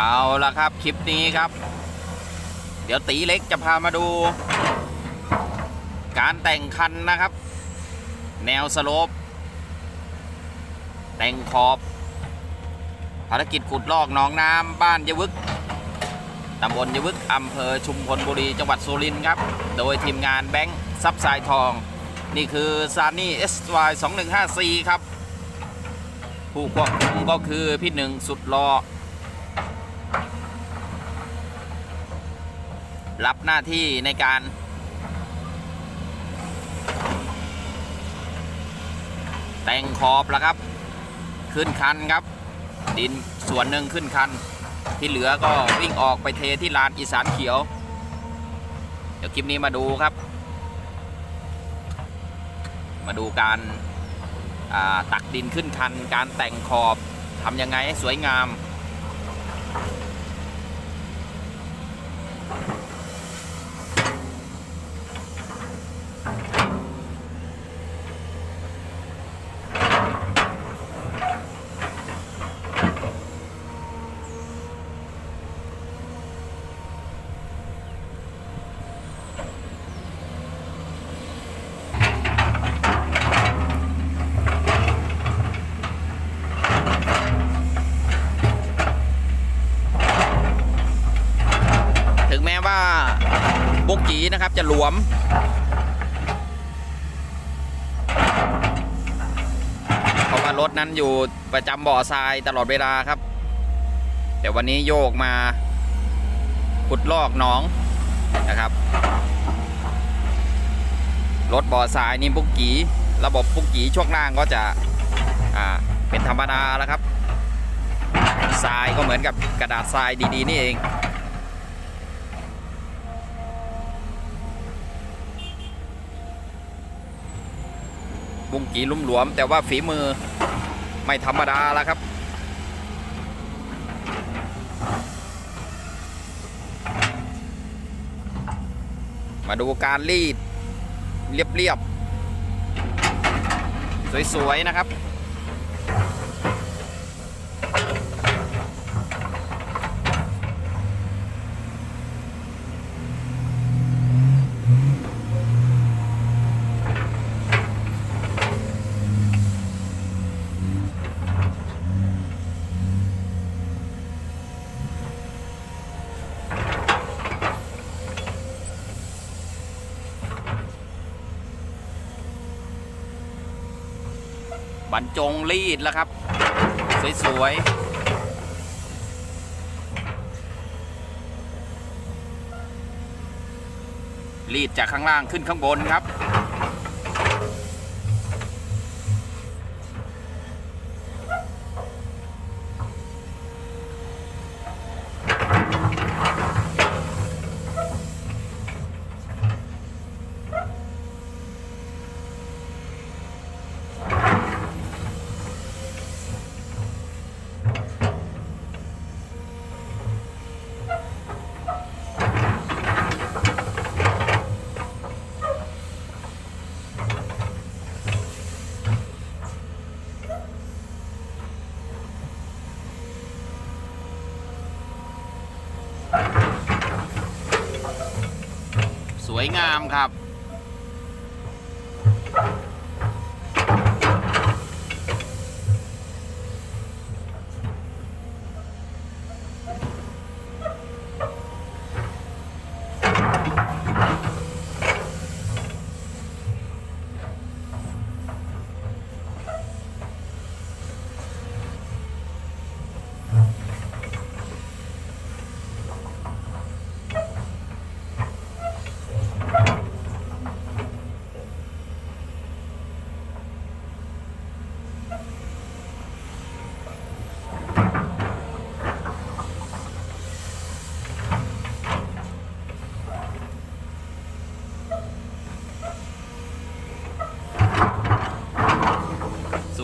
เอาละครับคลิปนี้ครับ เดี๋ยวตีเล็กจะพามาดู การแต่งคันนะครับ แนวสโลปแต่งขอบภารกิจขุดลอกหนองน้ำบ้านยวึกตำบลยวึกอำเภอชุมพลบุรีจังหวัดสุรินทร์ครับ โดยทีมงานแบงค์ซับสายทอง นี่คือซานี่ SY 2154ครับ ผู้ควบคุมก็คือพี่หนึ่งสุดรอ รับหน้าที่ในการแต่งขอบแล้วครับ ขึ้นคันครับ ดินส่วนหนึ่งขึ้นคัน ที่เหลือก็วิ่งออกไปเทที่ลานอีสานเขียว เดี๋ยวคลิปนี้มาดูครับ มาดูการาตักดินขึ้นคัน การแต่งขอบทำยังไงให้สวยงาม ถึงแม้ว่า บุกกีนะครับ จะหลวม เพราะว่ารถนั้นอยู่ประจำบ่อทรายตลอดเวลาครับ แต่วันนี้โยกมาขุดลอกหนองนะครับ รถบ่อทรายนี่บุกกีระบบบุกกีช่วงล่างก็จะอ่าเป็นธรรมดาแล้วครับทรายก็เหมือนกับกระดาษทรายดีๆ นี่เอง บุ้งกีลุ่มหลวม แต่ว่าฝีมือไม่ธรรมดาแล้วครับมาดูการรีด เรียบๆ สวย ๆ นะครับ บรรจงรีดแล้วครับ สวยๆรีดจากข้างล่างขึ้นข้างบนครับ งามครับ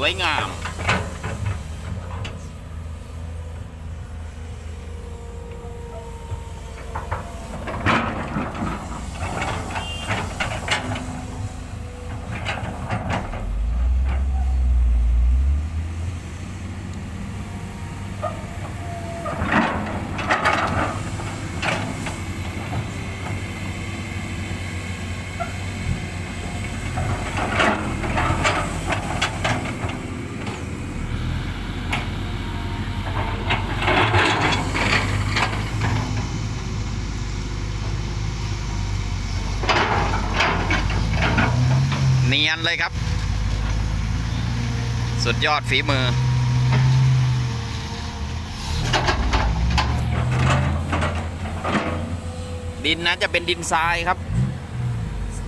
วยงาม นียนเลยครับ สุดยอดฝีมือ ดินนะจะเป็นดินทรายครับ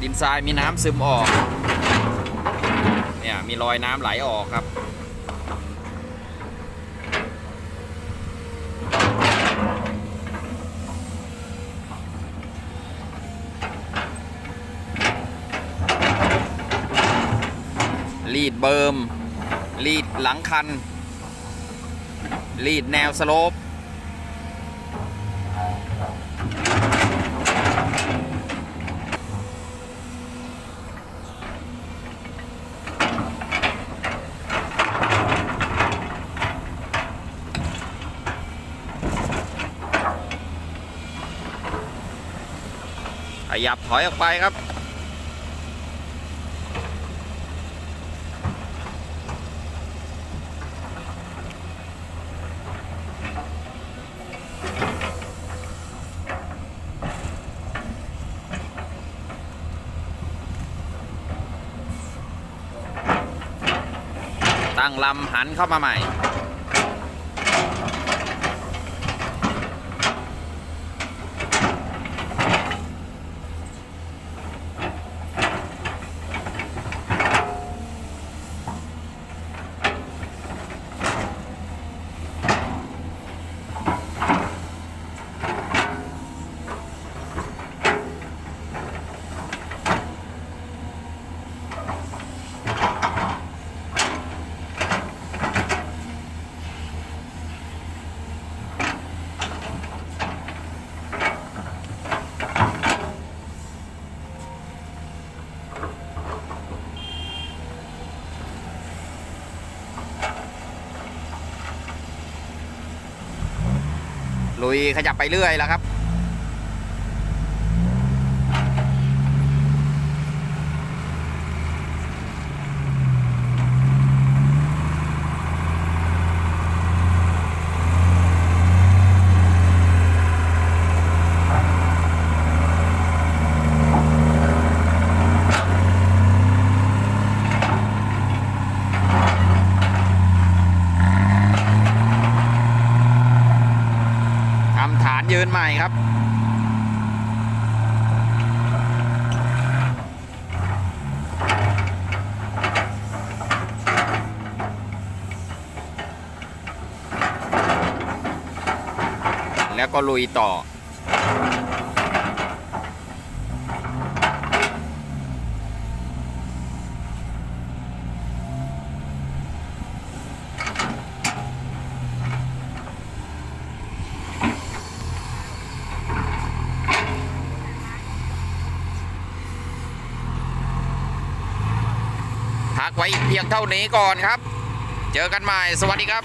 ดินทรายมีน้ำซึมออก เนี่ย มีรอยน้ำไหลออกครับ รีดเบิร์ม รีดหลังคัน รีดแนวสโลปขยับถอยออกไปครับ ตั้งลำหันเข้ามาใหม่ ลุยขยับไปเรื่อยแล้วครับ นใหม่ครับ แล้วก็ลุยต่อ พักไว้เพียงเท่านี้ก่อนครับ เจอกันใหม่สวัสดีครับ